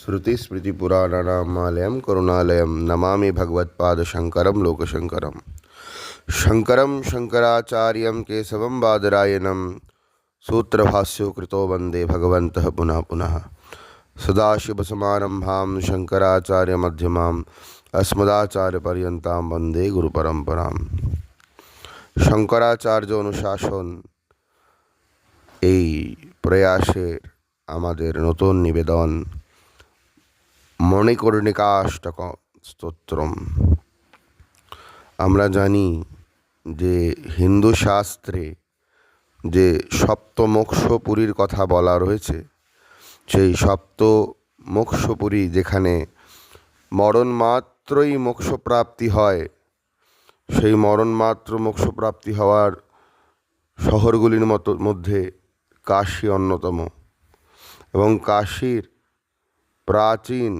श्रुतिस्मृतिपुराणानामालयं करुणालयं नमामि भगवत्पादशङ्करं लोकशङ्करं शङ्करं शङ्कराचार्यं केशवं बादरायणं सूत्रभाष्यो कृतो वन्दे भगवन्तः पुनः पुनः सदाशिवसमारम्भां शङ्कराचार्यमध्यमाम् अस्मदाचार्यपर्यन्तां वन्दे गुरुपरम्पराम् শঙ্করাচার্য অনুশাসন এই প্রয়াসের আমাদের নতুন নিবেদন মণিকর্ণিকাষ্টক স্তোত্রম। আমরা জানি যে হিন্দু শাস্ত্রে যে সপ্ত মোক্ষপুরীর কথা বলা রয়েছে, সেই সপ্ত মোক্ষপুরী যেখানে মরণ মাত্রই মোক্ষপ্রাপ্তি হয়, সেই মরণমাত্র মোক্ষপ্রাপ্তি হওয়ার শহরগুলির মতো, মধ্যে কাশী অন্যতম। এবং কাশীর প্রাচীন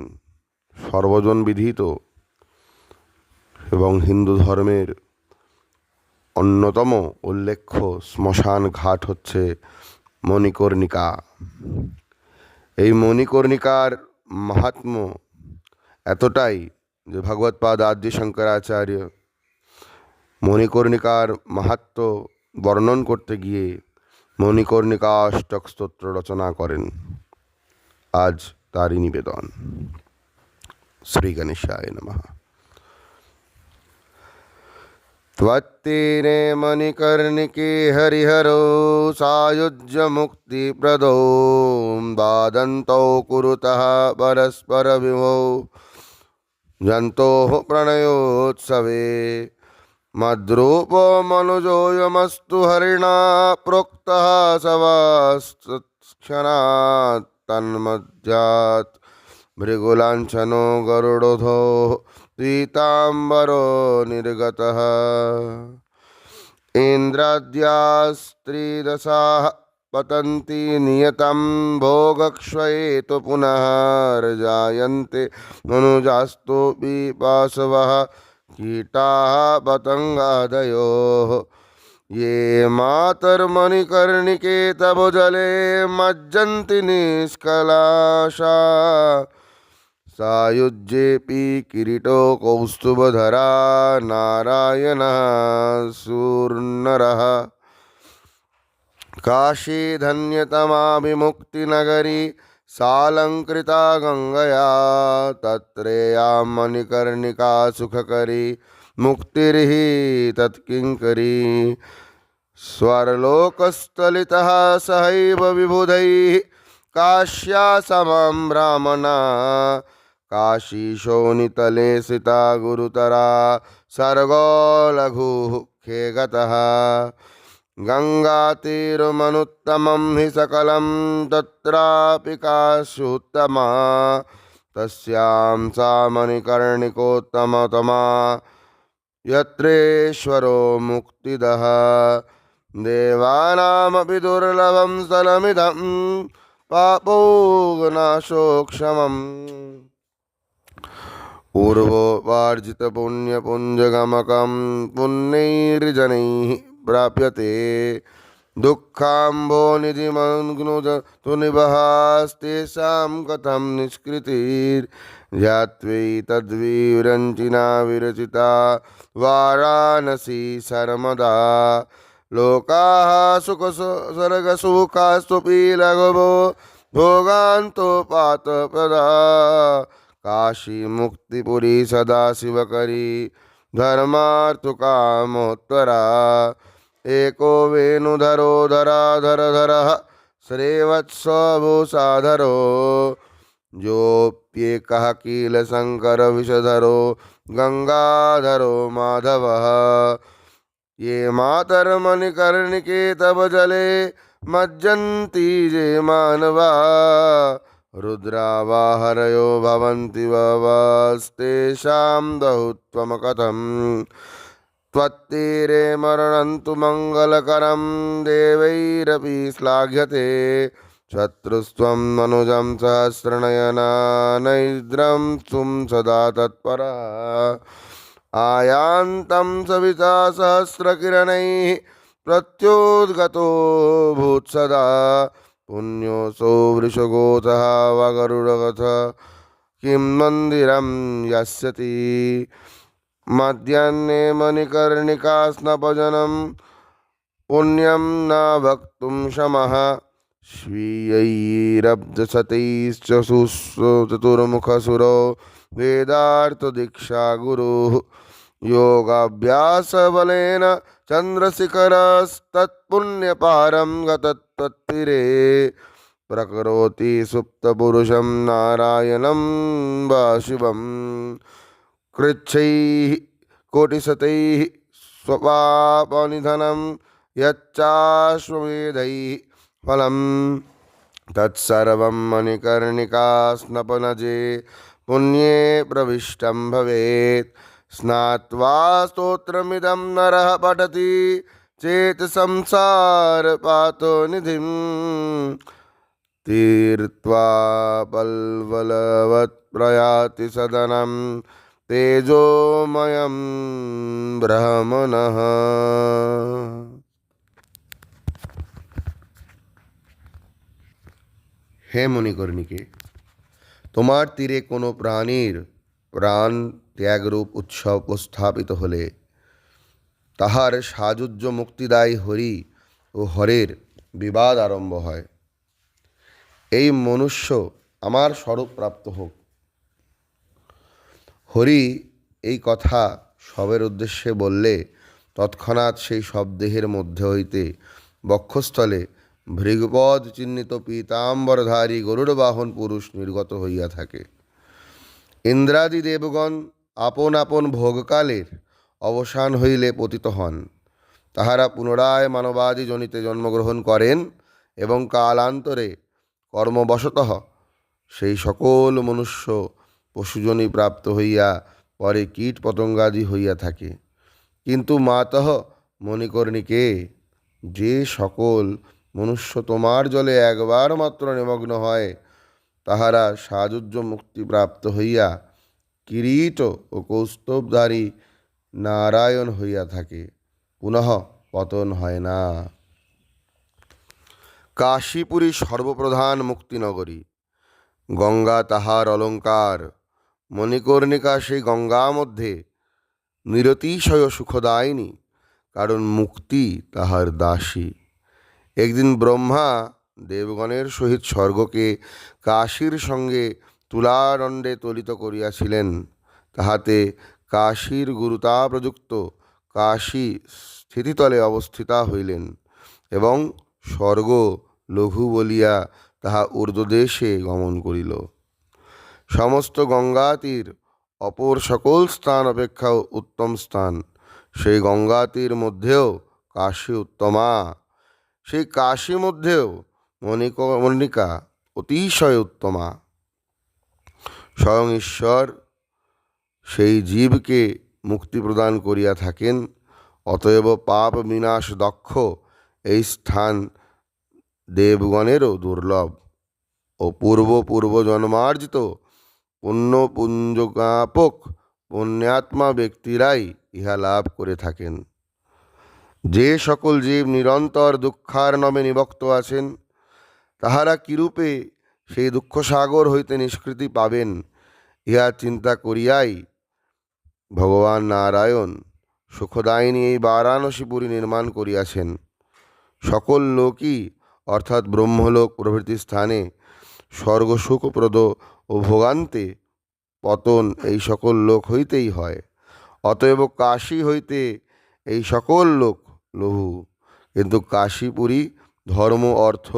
সর্বজন বিধিত এবং হিন্দু ধর্মের অন্যতম উল্লেখ্য শ্মশান ঘাট হচ্ছে মণিকর্ণিকা। এই মণিকর্ণিকার মাহাত্ম্য এতটাই যে ভগবৎপাদ আদ্য শঙ্করাচার্য মণিকর্ণিকার মাহাত্ম বর্ণন করতে গিয়ে মণিকর্ণিকা অষ্টক স্তোত্র রচনা করেন। আজ তারই নিবেদন। श्री गणेशाय नम। त्वत्तीरे मणिकर्णिके हरिहरो प्रदो वादन्तौ कुरुतः परस्परविभो जन्तोः प्रणयोत्सवे मद्रूपो मनुजोऽयमस्तु हरिणा प्रोक्तः सवास्तत्क्षणात् तन्मध्यात् भृगुलाञ्छनो गरुडोधो पीताम्बरो निर्गतः। इन्द्राद्यास्त्रिदशाः पतन्ति नियतं भोगक्षये तु पुनः जायन्ते मनुजास्तु पिपासवः कीटाः पतङ्गादयोः। ये मातर्मणिकर्णिके तव मज्जन्ति निष्कलाशा। सायुज्येऽपि किरीटो कौस्तुभधरा नारायणः सूर्नरः काशीधन्यतमाभिमुक्तिनगरी सालङ्कृता गङ्गया तत्रेया मणिकर्णिका सुखकरी मुक्तिर्हि तत्किङ्करी स्वरलोकस्थलितः सहैव विबुधैः काश्या समं ब्राह्मणा काशीशोनितले सिता गुरुतरा सर्गो लघुः खे गतः। गङ्गातीरमनुत्तमं हि सकलं, तत्रापि काशुत्तमा। तस्यां सा मणिकर्णिकोत्तमतमा यत्रेश्वरो मुक्तिदः। देवानामपि दुर्लभं स्थलमिदं पापोगनाशोक्षमम् पूर्वोपार्जितपुण्यपुञ्जगमकं पुण्यैर्जनैः प्राप्यते। दुःखाम्भोनिधिमग्नुजतुनिबहास्तेषां कथं निष्कृतिर्यात्वै तद्वीरञ्चिना विरचिता वाराणसी सर्वदा लोकाः सुखसर्गसुखास्तुपि लघवो भोगान्तोपातपदा पातप्रदा काशीमुक्तिपुरी सदाशिवकरी, धर्मार्थकामोत्तरा। एको वेणुधरो धराधरधरः श्रेवत्सभूषाधरो योऽप्येकः किल शङ्करविषधरो गङ्गाधरो माधवः। ये मातर्मणिकर्णिके तव जले, मज्जन्ति जे मानवा। रुद्रावाहरयो भवन्ति वस्तेषां दहुत्वमकथम् त्वत्तीरे मरणन्तु मङ्गलकरं देवैरपि श्लाघ्यते। शत्रुस्त्वं मनुजं सहस्रनयनानैद्रं त्वं सदा तत्परः। आयान्तं सविता सहस्रकिरणैः प्रत्योद्गतो भूत्सदा पुण्योऽसौ वृषगोतः वा गरुडगथ किं मन्दिरं यास्यति? मध्याह्ने मणिकर्णिका स्नपजनं पुण्यं न वक्तुं शमः। स्वीयैरब्धशतैश्च चतुर्मुखसुरो वेदार्थदीक्षा गुरुः योगाभ्यासबलेन चन्द्रशिखरस्तत्पुण्यपारं गतत्वत्तिरे प्रकरोति सुप्तपुरुषं नारायणं वा शिवं कृच्छैः कोटिशतैः स्वपापनिधनं यच्चाश्वमेधैः फलं तत्सर्वं मणिकर्णिका स्नपनजे पुण्ये प्रविष्टं भवेत्। स्नात्वा स्तोत्रमिदं नरः पठति चेत् संसारपातो निधिं तीर्त्वा पल्वलवत् प्रयाति सदनं तेजोमयं ब्रह्मणः হে মণিকর্ণিকে তোমার তীরে কোনো প্রাণীর প্রাণ ত্যাগরূপ উৎসব উপস্থাপিত হলে তাহার সাজুজ্য মুক্তিদায়ী হরি ও হরের বিবাদ আরম্ভ হয়। এই মনুষ্য আমার স্বরূপ প্রাপ্ত হোক। হরি এই কথা সবের উদ্দেশ্যে বললে তৎক্ষণাৎ সেই শবদেহের মধ্যে হইতে বক্ষস্থলে ভৃগপদ চিহ্নিত পীতাম্বরধারী গরুড় বাহন পুরুষ নির্গত হইয়া থাকে। ইন্দ্রাদি দেবগণ আপন আপন ভোগকালের অবসান হইলে পতিত হন। তাহারা পুনরায় মানবাদি জনিতে জন্মগ্রহণ করেন এবং কালান্তরে কর্মবশত সেই সকল মনুষ্য পশুজনী প্রাপ্ত হইয়া পরে কীট পতঙ্গাদি হইয়া থাকে। কিন্তু মাতঃ মণিকর্ণিকে যে সকল মনুষ্য তোমার জলে একবার মাত্র নিমগ্ন হয়, তাহারা সাজুজ্য মুক্তি প্রাপ্ত হইয়া কিরীট ও কৌস্তবধারী নারায়ণ হইয়া থাকে। পুনঃ পতন হয় না। কাশীপুরী সর্বপ্রধান মুক্তিনগরী। গঙ্গা তাহার অলঙ্কার। মণিকর্ণিকা সেই গঙ্গা মধ্যে নিরতিশয় সুখদায়িনী, কারণ মুক্তি তাহার দাসী। একদিন ব্রহ্মা দেবগণের সহিত স্বর্গকে কাশীর সঙ্গে তুলাদণ্ডে তলিত করিয়াছিলেন, তাহাতে কাশীর গুরুতা প্রযুক্ত কাশী স্থিতিতলে অবস্থিতা হইলেন এবং স্বর্গ লঘু বলিয়া তাহা ঊর্ধ্বদেশে গমন করিল। সমস্ত গঙ্গা তীর অপর সকল স্থান অপেক্ষা উত্তম স্থান। সেই গঙ্গা তীর মধ্যেও কাশী উত্তমা। সেই কাশী মধ্যেও মণিক, মণিকা অতিশয় উত্তমা। স্বয়ং ঈশ্বর সেই জীবকে মুক্তি প্রদান করিয়া থাকেন, অতএব পাপ বিনাশ দক্ষ এই স্থান দেবগণেরও দুর্লভ। ও পূর্ব পূর্ব জন্মার্জিত পুণ্য পুঞ্জজ্ঞাপক পুণ্যাত্মা ব্যক্তিরাই ইহা লাভ করে থাকেন। যে সকল জীব নিরন্তর দুঃখার নমে নিবক্ত আছেন, তাহারা কিরূপে সেই দুঃখ সাগর হইতে নিষ্কৃতি পাবেন? ইহা চিন্তা করিয়াই ভগবান নারায়ণ সুখদায়িনী এই বারাণসীপুরী নির্মাণ করিয়াছেন। সকল লোকই অর্থাৎ ব্রহ্মলোক প্রভৃতি স্থানে স্বর্গসুখপ্রদ ও ভোগান্তে পতন এই সকল লোক হইতেই হয়। অতএব কাশী হইতে এই সকল লোক লঘু। কিন্তু কাশীপুরী ধর্ম, অর্থ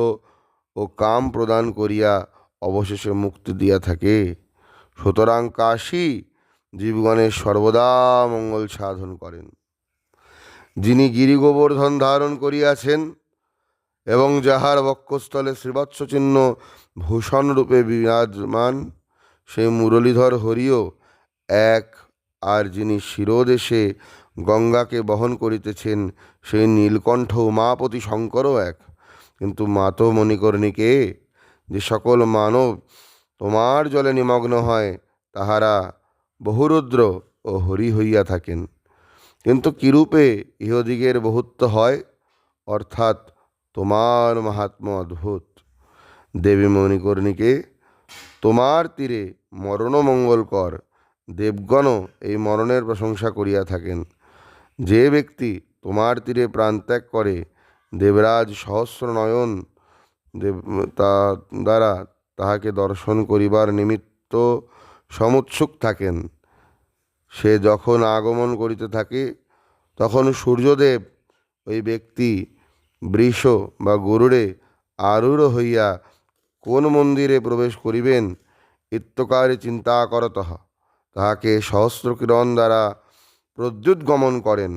ও কাম প্রদান করিয়া অবশেষে মুক্তি দিয়া থাকে। সুতরাং কাশী জীবগণের সর্বদা মঙ্গল সাধন করেন। যিনি গিরিগোবর্ধন ধারণ করিয়াছেন এবং যাহার বক্ষস্থলে শ্রীবৎস চিহ্ন ভূষণরূপে বিরাজমান, সেই মুরলীধর হরিও এক আর যিনি শিরোদেশে গঙ্গাকে বহন করিতেছেন, সেই নীলকণ্ঠ উমাপতি শঙ্করও এক। কিন্তু মাত মণিকর্ণিকে যে সকল মানব তোমার জলে নিমগ্ন হয়, তাহারা বহুরুদ্র ও হরি হইয়া থাকেন। কিন্তু কিরূপে ইহদিগের বহুত্ব হয়? অর্থাৎ তোমার মাহাত্ম অদ্ভুত। দেবী মণিকর্ণীকে তোমার তীরে মরণমঙ্গল কর দেবগণও এই মরণের প্রশংসা করিয়া থাকেন। যে ব্যক্তি তোমার তীরে প্রাণত্যাগ করে দেবরাজ সহস্র নয়ন দেব তা দ্বারা তাহাকে দর্শন করিবার নিমিত্ত সমুৎসুক থাকেন। সে যখন আগমন করিতে থাকে, তখন সূর্যদেব ওই ব্যক্তি, বৃষ বা গরুড়ে আরূঢ় হইয়া কোন মন্দিরে প্রবেশ করিবেন, ইত্যকারে চিন্তা করত। তাহাকে সহস্র কিরণ দ্বারা প্রদ্যুৎ গমন করেন।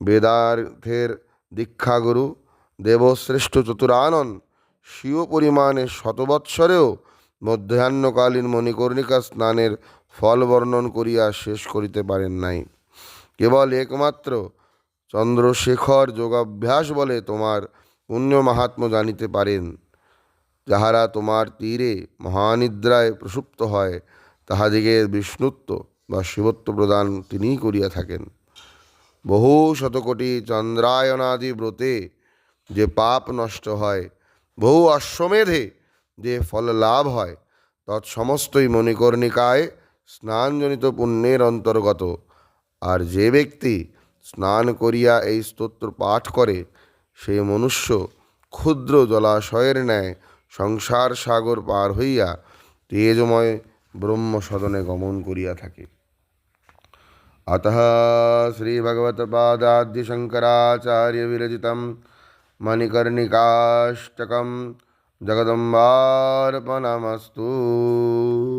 বেদার্থের দীক্ষাগুরু, দেবশ্রেষ্ঠ চতুরানন স্বীয় পরিমাণে শতবৎসরেও মধ্যাহ্নকালীন মণিকর্ণিকা স্নানের ফল বর্ণন করিয়া শেষ করিতে পারেন নাই। কেবল একমাত্র চন্দ্রশেখর যোগাভ্যাস বলে তোমার পুণ্য মাহাত্ম্য জানিতে পারেন। যাহারা তোমার তীরে মহানিদ্রায় প্রসুপ্ত হয়, তাহাদিগের বিষ্ণুত্ব বা শিবত্ব প্রদান তিনিই করিয়া থাকেন। বহু শতকোটি চন্দ্রায়নাদি ব্রতে যে পাপ নষ্ট হয় বহু অশ্বমেধে যে ফল লাভ হয় তৎসমস্তই মণিকর্ণিকায় স্নানজনিত পুণ্যের অন্তর্গত আর যে ব্যক্তি স্নান করিয়া এই স্তোত্র পাঠ করে সে মনুষ্য ক্ষুদ্র জলাশয়ের ন্যায় সংসার সাগর পার হইয়া তেজময় ব্রহ্ম সদনে গমন করিয়া থাকে अतः श्रीभगवत्पादाद्यशङ्कराचार्यविरचितं मणिकर्णिकाष्टकं जगदम्बार्पणमस्तु।